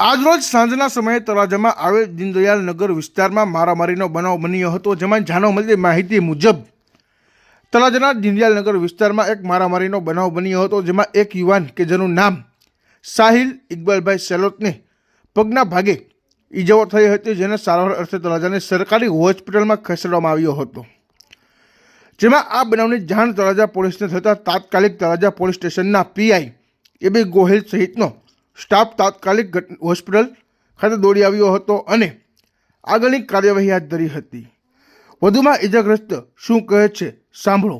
આજરોજ સાંજના સમયે તળાજામાં આવેલ દીનદયાલ નગર વિસ્તારમાં મારામારીનો બનાવ બન્યો હતો, જેમાં જાણવા મળતી માહિતી મુજબ તળાજાના દીનદયાલ નગર વિસ્તારમાં એક મારામારીનો બનાવ બન્યો હતો, જેમાં એક યુવાન કે જેનું નામ સાહિલ ઇકબાલભાઈ સેલોતને પગના ભાગે ઈજાઓ થઈ હતી, જેને સારવાર અર્થે તળાજાની સરકારી હોસ્પિટલમાં ખસેડવામાં આવ્યો હતો. જેમાં આ બનાવની જાણ તળાજા પોલીસને થતાં તાત્કાલિક તળાજા પોલીસ સ્ટેશનના P I A B Gohil સહિતનો સ્ટાફ તાત્કાલિક હોસ્પિટલ ખાતે દોડી આવ્યો હતો અને આગળની કાર્યવાહી હાથ ધરી હતી. વધુમાં ઇજાગ્રસ્ત શું કહે છે સાંભળો.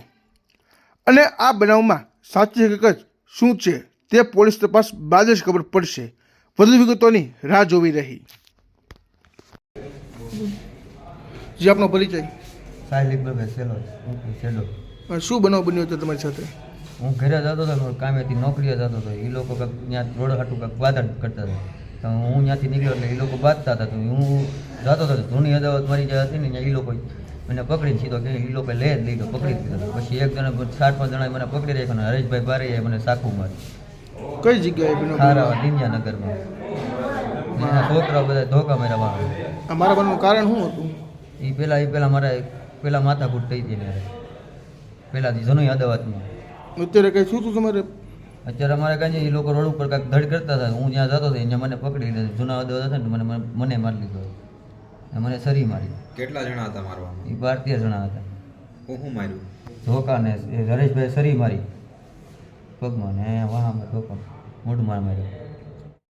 અને આ બનાવમાં સાચી હકીકત શું છે તે પોલીસ તપાસ બાદ જ ખબર પડશે. વધુ વિગતોની રાહ જોવી રહી. જે આપનો પરિચય. સાહેબ સેલો શું બનાવ બન્યો હતો તમારી સાથે? હું ઘરે જતો હતો કામેથી નોકરીએ જતો હતો એ લોકો કંઈક ત્યાં રોડ હાટું કંઈક વાદળ કરતા હતા. તો હું ત્યાંથી નીકળ્યો એટલે એ લોકો બાંધતા હતા. તો હું જતો હતો જૂની અદાવત મારી જે હતી ને ત્યાં એ લોકો મને પકડીને સીધો કે એ લોકો લે જ લીધો પકડી લીધો. પછી એક જણા સાત પાંચ જણાએ મને પકડી રાખ્યો અને હરેશભાઈ બારે મને સાખું મારી કઈ જગ્યાએ બનાવ બન્યો? એના છોકરા બધા ધોકા માર્યા વાળા. મારા બનવાનું કારણ શું હતું? એ પહેલાં એ પહેલાં મારા પહેલાં માથાકૂટ થઈ હતી ને પહેલાંથી જૂની અદાવતમાં. અત્યારે કઈ શું હતું તમારે? અત્યારે અમારે કાંઈ એ લોકો રોડ ઉપર કાંઈક ધડ કરતા હતા. હું જ્યાં જતો હતો ત્યાં મને પકડી લીધો. જૂના અદાવત હતા ને મને મને- મને મારી લીધો. અને મને સરી મારી. કેટલા જણા હતા મારવામાં એ ભારતીય જણા હતા. હું શું માર્યું? ધોકા ને એ હરેશભાઈ સરી મારી. પગમાં ને વાહામાં ધોકા. મોઢું માર માર્યો.